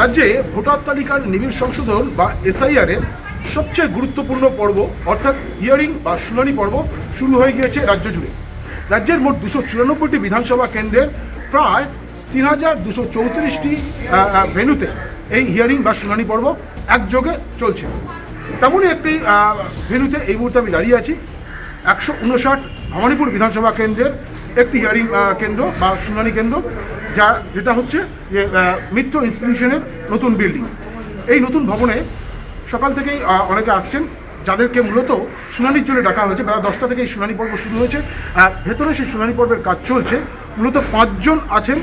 রাজ্যে ভোটার তালিকার নিবিড় সংশোধন বা এসআইআর এর সবচেয়ে গুরুত্বপূর্ণ পর্ব অর্থাৎ হিয়ারিং বা শুনানি পর্ব শুরু হয়ে গিয়েছে রাজ্য জুড়ে। রাজ্যের মোট দুশো চুরানব্বইটি বিধানসভা কেন্দ্রের প্রায় তিন হাজার দুশো চৌত্রিশটি ভেনুতে এই হিয়ারিং বা শুনানি পর্ব একযোগে চলছে। তেমনই একটি আহ, ভেন্যুতে এই মুহূর্তে আমি দাঁড়িয়ে আছি। একশো উনষাট ভবানীপুর বিধানসভা কেন্দ্রের একটি হিয়ারিং কেন্দ্র বা শুনানি কেন্দ্র। যা, যেটা হচ্ছে যে মিত্র ইনস্টিটিউশনের নতুন বিল্ডিং এই নতুন ভবনে সকাল থেকেই অনেকে আসছেন, যাদেরকে মূলত শুনানির জন্য ডাকা হয়েছে। বেলা দশটা থেকে এই শুনানি পর্ব শুরু হয়েছে। ভেতরে সেই শুনানি পর্বের কাজ চলছে। মূলত পাঁচজন আছেন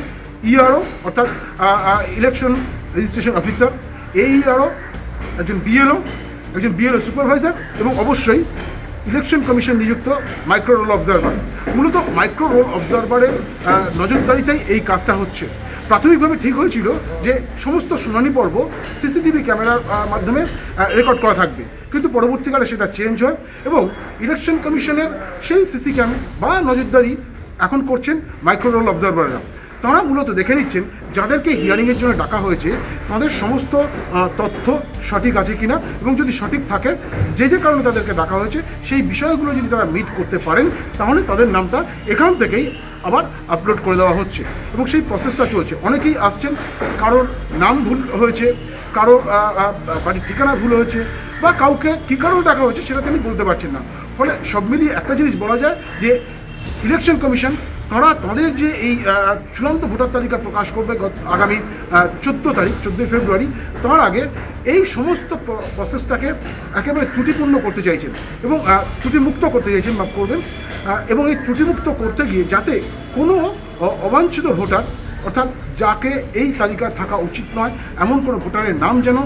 ইআরও অর্থাৎ ইলেকশন রেজিস্ট্রেশন অফিসার এইআরও একজন বিএলও একজন বিএলও সুপারভাইজার এবং অবশ্যই ইলেকশন কমিশন নিযুক্ত মাইক্রো রোল অবজারভার। মূলত মাইক্রো রোল অবজারভারের নজরদারিতেই এই কাজটা হচ্ছে। প্রাথমিকভাবে ঠিক হয়েছিল যে সমস্ত শুনানি পর্ব সিসিটিভি ক্যামেরার মাধ্যমে রেকর্ড করা থাকবে। কিন্তু পরবর্তীকালে সেটা চেঞ্জ হয় এবং ইলেকশন কমিশনের সেই সিসি ক্যাম বা নজরদারি এখন করছেন মাইক্রো রোল অবজারভাররা তারা মূলত দেখে নিচ্ছেন, যাদেরকে হিয়ারিংয়ের জন্য ডাকা হয়েছে, তাদের সমস্ত তথ্য সঠিক আছে কিনা এবং যদি সঠিক থাকে, যে যে কারণে তাদেরকে ডাকা হয়েছে, সেই বিষয়গুলো যদি তারা মিট করতে পারেন, তাহলে তাদের নামটা এখান থেকেই আবার আপলোড করে দেওয়া হচ্ছে। এবং সেই প্রসেসটা চলছে। অনেকেই আসছেন, কারোর নাম ভুল হয়েছে, কারোর বাড়ির ঠিকানা ভুল হয়েছে, বা কাউকে কী কারণে ডাকা হয়েছে সেটা তিনি বলতে পারছেন না। ফলে সব মিলিয়ে একটা জিনিস বলা যায় যে ইলেকশন কমিশন, তারা তাদের যে এই চূড়ান্ত ভোটার তালিকা প্রকাশ করবে আগামী চোদ্দ তারিখ চোদ্দোই ফেব্রুয়ারি, তার আগে এই সমস্ত প্রসেসটাকে একেবারে ত্রুটিপূর্ণ করতে চাইছেন এবং ত্রুটিমুক্ত করতে চাইছেন, মাফ করবেন এবং এই ত্রুটিমুক্ত করতে গিয়ে যাতে কোনো অবাঞ্ছিত ভোটার, অর্থাৎ যাকে এই তালিকায় থাকা উচিত নয়, এমন কোনো ভোটারের নাম যেন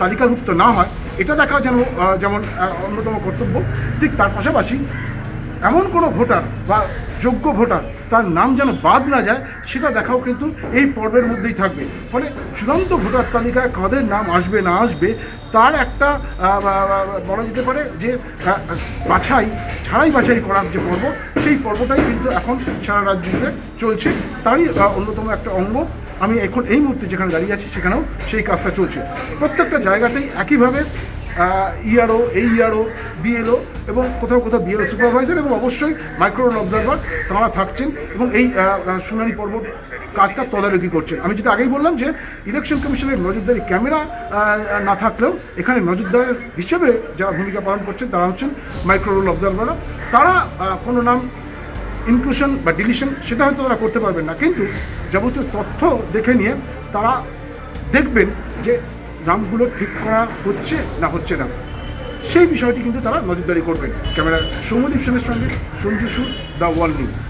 তালিকাভুক্ত না হয়, এটা দেখা যেন যেমন অন্যতম কর্তব্য, ঠিক তার পাশাপাশি এমন কোনো ভোটার বা যোগ্য ভোটার তার নাম যেন বাদ না যায়, সেটা দেখাও কিন্তু এই পর্বের মধ্যেই থাকবে। ফলে চূড়ান্ত ভোটার তালিকায় কাদের নাম আসবে, না আসবে, তার একটা বলা যেতে পারে যে বাছাই, ছাড়াই বাছাই করার যে পর্ব, সেই পর্বটাই কিন্তু এখন সারা রাজ্য জুড়ে চলছে। তারই অন্যতম একটা অঙ্গ, আমি এখন এই মুহূর্তে যেখানে দাঁড়িয়ে আছি, সেখানেও সেই কাজটা চলছে। প্রত্যেকটা জায়গাতেই একইভাবে ইআরও এই ইআরও বিএলও এবং কোথাও কোথাও বিএলও সুপারভাইজার এবং অবশ্যই মাইক্রোরোল অবজারভার তাঁরা থাকছেন এবং এই শুনানি পর্ব কাজটা তদারকি করছেন। আমি যেটা আগেই বললাম যে ইলেকশন কমিশনের নজরদারি ক্যামেরা না থাকলেও এখানে নজরদারের হিসেবে যারা ভূমিকা পালন করছেন তারা হচ্ছেন মাইক্রোরোল অবজারভাররা তারা কোনো নাম ইনক্লুশন বা ডিলিশন সেটা হয়তো তারা করতে পারবেন না। কিন্তু যাবতীয় তথ্য দেখে নিয়ে তারা দেখবেন যে নামগুলো ঠিক করা হচ্ছে না হচ্ছে না? সেই বিষয়টি কিন্তু তারা নজরদারি করবেন। ক্যামেরা সৌমদীপ সেনের সঙ্গে সঞ্জু সুর, দ্য ওয়ার্ল্ড নিউজ।